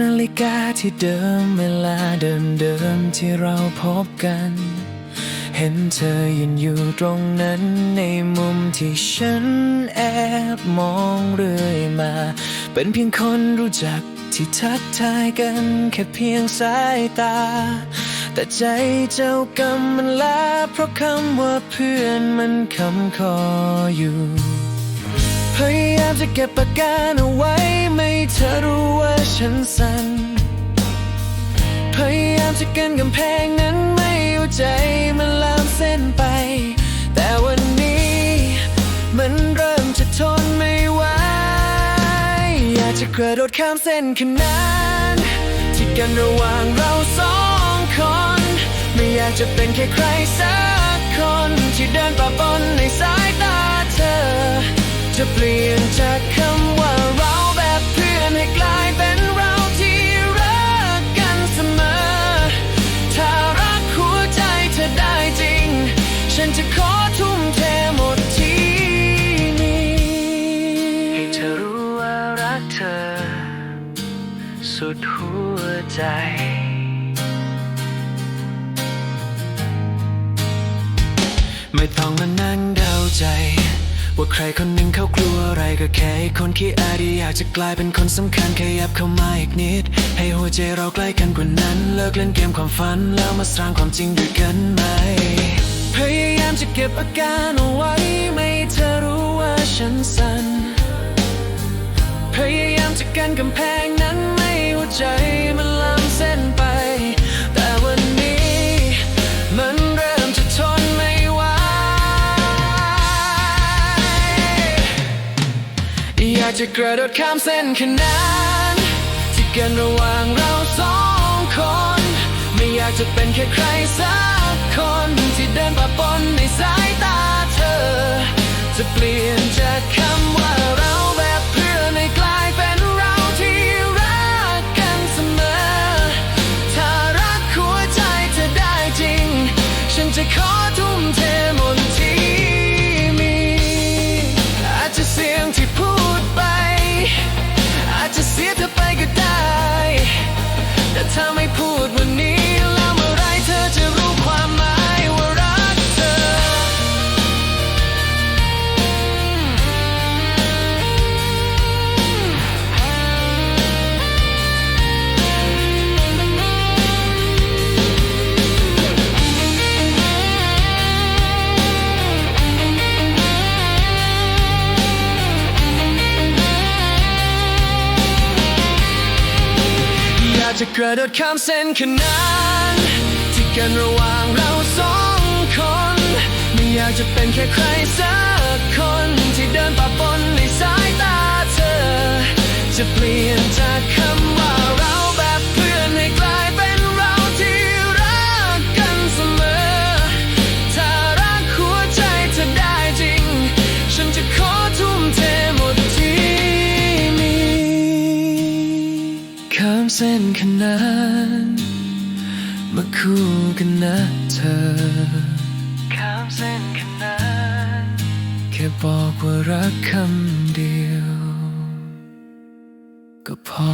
นาฬิกาที่เดิมเวลาเดิมเดิมที่เราพบกัน เห็นเธอยืนอยู่ตรงนั้นในมุมที่ฉันแอบมองเรื่อยมา เป็นเพียงคนรู้จักที่ทักทายกันแค่เพียงสายตา แต่ใจเจ้ากรรมมันลาเพราะคำว่าเพื่อนมันคำคออยู่ายามจะเก็บปากกาเอาไว้ไม่เธอรู้ว่าฉันสั่นพยายามจะกันกำแพงนั้นไม่เอาใจมันลามเส้นไป แต่วันนี้มันเริ่มจะทนไม่ไหวอยากจะกระโดดข้ามเส้นขนานที่กันระหว่างเราสองคน ไม่อยากจะเป็นแค่ใครสักคนที่เดินป่าปนในสายตา จะเปลี่ยนจากคำว่าเราแบบเพื่อนให้กลายเป็นเราที่รักกันเสมอ ถ้ารักหัวใจเธอได้จริง ฉันจะขอทุ่มเทหมดที่นี้ให้เธอรู้ว่ารักเธอ สุดหัวใจไม่ต้องมานั่งเดาใจ ว่าใครคนหนึ่งเขากลัวอะไรก็แค่คนขี้อายที่อยากจะกลายเป็นคนสำคัญขยับเข้ามาอีกนิด ให้หัวใจเราใกล้กันกว่านั้น เลิกเล่นเกมความฝัน แล้วมาสร้างความจริงด้วยกันไหม พยายามจะเก็บอาการเอาไว้ ไม่ใเธอรู้ว่าฉันสั่นพยายามจะกันกำแพงนั้นไม่หัวใจากจะกระโดดข้ามเส้นขนานที่กันระหว่างเราสองคน ไม่อยากจะเป็นแค่ใครสักคนที่เดินป่าปนในสายตาเธอ จะเปลี่ยนจากคำว่าเราแบบเพื่อนให้กลายเป็นเราที่รักกันเสมอ ถ้ารักหัวใจเธอได้จริง ฉันจะขอ จะกระโดดข้ามเส้นขนานที่กันระหว่างเราสองคน ไม่อยากจะเป็นแค่ใครสักคนที่เดินป่าปนในสายตาเธอ จะเปลี่ยนจากคำว่า ข้ามเส้นขนานมาคู่กันนะเธอ ข้ามเส้นขนานแค่บอกว่ารักคำเดียว ก็พอ